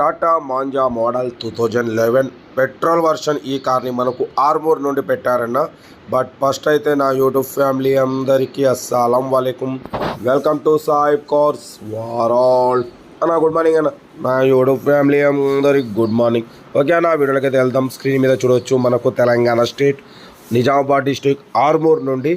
Tata Manza model two thousand eleven petrol version ఈ కార్ని మనకు ఆర్మూర్ నుండి పెట్టారన్న. బట్ ఫస్ట్ అయితే నా యూట్యూబ్ ఫ్యామిలీ అందరికీ అస్సలం వాలేకుమ్ వెల్కమ్ టు సాయిబ్ కోర్స్ వారాల్. అన్న గుడ్ మార్నింగ్ అన్న. నా యూట్యూబ్ ఫ్యామిలీ అందరికి గుడ్ మార్నింగ్. ఓకే అన్న వీడియోలకి అయితే వెళ్దాం. స్క్రీన్ మీద చూడొచ్చు మనకు తెలంగాణ స్టేట్ నిజామాబాద్ డిస్టిక్ ఆర్మూర్ నుండి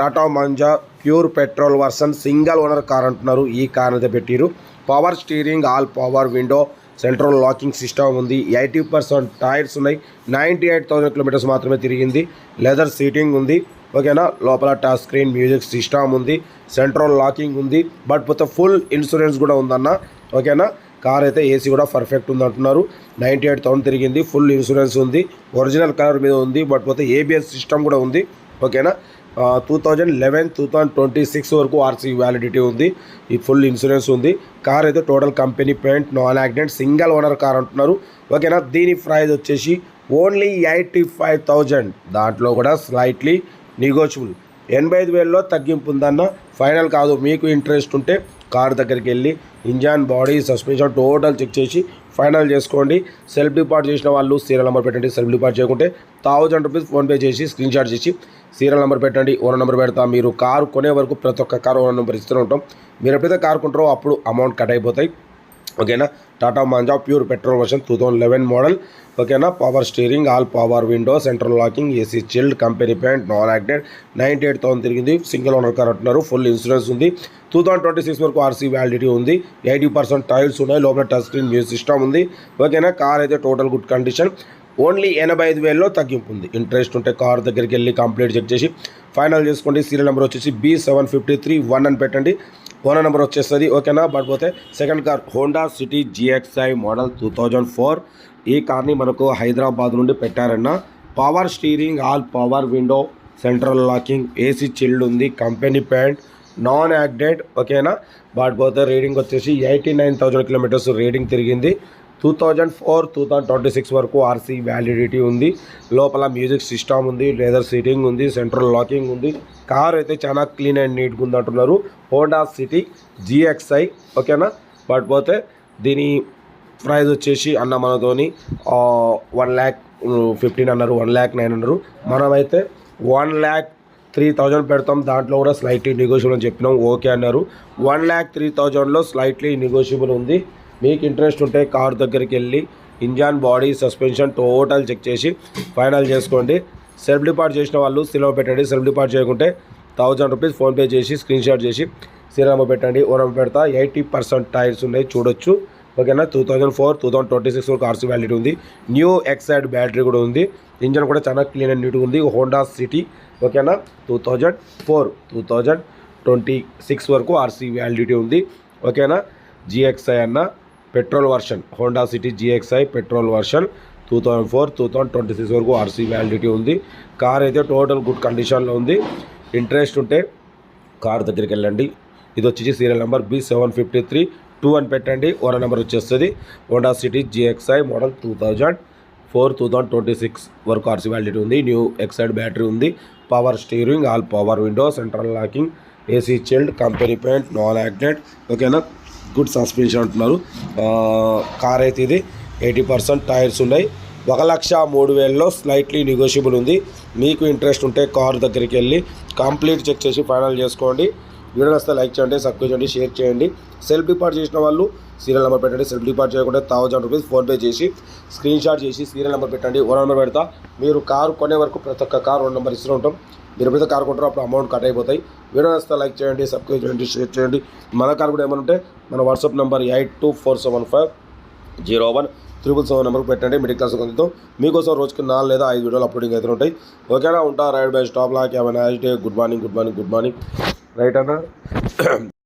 Tata Manza pure petrol version single owner car అంటున్నారు. ఈ కార్ అయితే పెట్టిరు. Power steering all power window central locking system ఉంది. ఎయిటీ పర్సెంట్ టైర్స్ ఉన్నాయి. నైంటీ ఎయిట్ థౌసండ్ కిలోమీటర్స్ మాత్రమే తిరిగింది. లెదర్ సీటింగ్ ఉంది. ఓకేనా? లోపల టచ్ స్క్రీన్ మ్యూజిక్ సిస్టమ్ ఉంది. సెంట్రల్ లాకింగ్ ఉంది. బట్ పోతే ఫుల్ ఇన్సూరెన్స్ కూడా ఉందన్న. ఓకేనా? కార్ అయితే ఏసీ కూడా పర్ఫెక్ట్ ఉంది అంటున్నారు నైంటీ ఎయిట్ థౌసండ్ తిరిగింది. ఫుల్ ఇన్సూరెన్స్ ఉంది. ఒరిజినల్ కలర్ మీద ఉంది. బట్ పోతే ఏబిఎస్ సిస్టమ్ కూడా ఉంది. ఓకేనా? Two thousand eleven two thousand twenty six వరకు ఆర్సీ వ్యాలిడిటీ ఉంది. ఈ ఫుల్ ఇన్సూరెన్స్ ఉంది. కార్ అయితే total company paint non accident single owner car అంటున్నారు. ఓకేనా? దీని ప్రైజ్ వచ్చేసి ఓన్లీ ఎయిటీ ఫైవ్ థౌజండ్ దాంట్లో కూడా స్లైట్లీ నెగోషియబుల్ ఎనభై ఐదు వేలలో తగ్గింపు ఉందన్న ఫైనల్ కాదు. మీకు ఇంట్రెస్ట్ ఉంటే కార్ దగ్గరికి వెళ్ళి engine body suspension total check చేసి ఫైనల్ చేసుకోండి. సెల్ఫ్ డిపార్ట్ చేసిన వాళ్ళు సీరియల్ నెంబర్ పెట్టండి. సెల్ఫ్ డిపార్ట్ చేయకుంటే థౌజండ్ రూపీస్ ఫోన్పే చేసి స్క్రీన్ షాట్ చేసి సీరియల్ నెంబర్ పెట్టండి. ఓనర్ నెంబర్ పెడతా. మీరు కారు కొనే వరకు ప్రతి ఒక్క కారు ఓనర్ నెంబర్ ఇస్తూనే ఉంటాం. మీరు ఎప్పుడైతే కారు కొంటారో అప్పుడు అమౌంట్ కట్ అయిపోతాయి. ఓకేనా? Tata Manza pure petrol version two thousand eleven model. ఓకేనా? Power steering all power window central locking AC chilled company paint non acted ninety eight thousand తిరిగింది. సింగిల్ ఓనర్ కార్ అంటున్నారు. Full insurance ఉంది. Two thousand twenty six వరకు RC validity ఉంది. Eighty percent tyres ఉన్నాయి. లోపల touch screen music system ఉంది. ఓకేనా? Car అయితే టోటల్ గుడ్ కండిషన్. ఓన్లీ ఎనభై ఐదు వేలలో తగ్గింపు ఉంది. ఇంట్రెస్ట్ ఉంటే కార్ దగ్గరికి వెళ్ళి కంప్లీట్ చెక్ చేసి ఫైనల్ చేసుకోండి. సీరియల్ నెంబర్ వచ్చేసి B seven fifty three one అని పెట్టండి. ఓనర్ నెంబర్ వచ్చేస్తుంది ఓకేనా? బట్ పోతే second car Honda City GXI model two thousand four ఈ కార్ని మనకు హైదరాబాద్ నుండి పెట్టారన్న. Power steering all power window central locking AC chilled ఉంది కంపెనీ ప్యాంట్ నాన్ యాక్డెడ్ ఓకేనా? బట్ పోతే రీడింగ్ వచ్చేసి eighty nine thousand kilometres reading తిరిగింది. Two thousand four two thousand twenty six వరకు ఆర్సీ వ్యాలిడిటీ ఉంది. లోపల మ్యూజిక్ సిస్టమ్ ఉంది లెదర్ సీటింగ్ ఉంది సెంట్రల్ లాకింగ్ ఉంది. కార్ అయితే చాలా క్లీన్ అండ్ నీట్గా ఉంది అంటున్నారు హోండా సిటీ జిఎక్స్ఐ ఓకేనా బట్ పోతే దీని ప్రైస్ వచ్చేసి అన్న మనతోని వన్ ల్యాక్ ఫిఫ్టీన్ అన్నారు వన్ ల్యాక్ నైన్ అన్నారు. మనమైతే వన్ ల్యాక్ త్రీ థౌజండ్ పెడతాం. దాంట్లో కూడా స్లైట్లీ నెగోషియబుల్ అని చెప్పినాం. ఓకే అన్నారు. వన్ ల్యాక్ త్రీ థౌజండ్లో స్లైట్లీ నెగోషియబుల్ ఉంది. మీకు ఇంట్రెస్ట్ ఉంటే కారు దగ్గరికి వెళ్ళి engine body suspension total check చేసి ఫైనల్ చేసుకోండి. సెల్ఫ్ డిపార్ట్ చేసిన వాళ్ళు సినిమా పెట్టండి. సెల్ఫ్ డిపార్ట్ చేయకుంటే థౌజండ్ రూపీస్ ఫోన్పే చేసి స్క్రీన్ షాట్ చేసి సినిమా పెట్టండి. ఓరం పెడతా ఎయిటీ పర్సెంట్ టైర్స్ ఉన్నాయి చూడొచ్చు. ఓకేనా? Two thousand four two thousand twenty six వరకు ఆర్సీ వ్యాలిటీ ఉంది. న్యూ ఎక్సైడ్ బ్యాటరీ కూడా ఉంది. ఇంజన్ కూడా చాలా క్లీన్ అండ్ నీట్గా ఉంది. హోండా సిటీ ఓకేనా? Two thousand four two thousand twenty six వరకు ఆర్సీ వ్యాలిడిటీ ఉంది. ఓకేనా? జిఎక్స్ఐ అన్న petrol version Honda City GXI petrol version two thousand four two thousand twenty six వరకు ఆర్సీ వ్యాలిడిటీ ఉంది. కార్ అయితే టోటల్ గుడ్ కండిషన్లో ఉంది. ఇంట్రెస్ట్ ఉంటే కార్ దగ్గరికి వెళ్ళండి. ఇది వచ్చేసి serial number B seven fifty three two అని పెట్టండి. ఓరా నెంబర్ వచ్చేస్తుంది. Honda City GXI model two thousand four two thousand twenty six వరకు ఆర్సీ వ్యాలిడిటీ ఉంది. న్యూ ఎక్సైడ్ బ్యాటరీ ఉంది. Power steering all power window central locking AC chilled company paint non acted ఓకేనా? Good suspension అంటున్నారు. Car అయితే ఇది eighty percent tyres ఉన్నాయి. ఒక లక్ష మూడు వేలలో స్లైట్లీ నెగోషియబుల్ ఉంది. మీకు ఇంట్రెస్ట్ ఉంటే కార్ దగ్గరికి వెళ్ళి కంప్లీట్ చెక్ చేసి ఫైనల్ చేసుకోండి. వీడియో వస్తే లైక్ చేయండి సబ్స్క్రైబ్ చేయండి షేర్ చేయండి. సెల్ఫ్ డిపార్ట్ చేసిన వాళ్ళు సీరియల్ నెంబర్ పెట్టండి. సెల్ఫ్ డిపార్ట్ చేయకుండా థౌజండ్ రూపీస్ ఫోన్పే చేసి స్క్రీన్ షాట్ చేసి సీరియల్ నెంబర్ పెట్టండి. ఓ నెంబర్ పెడతా. మీరు కారు కొనే వరకు ప్రతి ఒక్క కారు రెండు నెంబర్ ఇస్తూ ఉంటాం. మీరు ఎప్పుడైతే కారు కొంటారో అప్పుడు అమౌంట్ కట్ అయిపోతాయి. వీడియో వస్తే లైక్ చేయండి సబ్స్క్రైబ్ చేయండి షేర్ చేయండి. మన కారు కూడా ఏమైనా ఉంటే మన WhatsApp number eight two four seven five zero one triple seven నెంబర్కి పెట్టండి. మిడిల్ క్లాస్ కొందుతాం మీకోసం రోజుకి నాలుగు లేదా ఐదు వీడియోలు అప్లోడింగ్ అయితే ఉంటాయి. ఓకేనా ఉంటా రైడ్ బై స్టాప్ లాక్ ఏమైనా day good morning good morning good morning right అన్న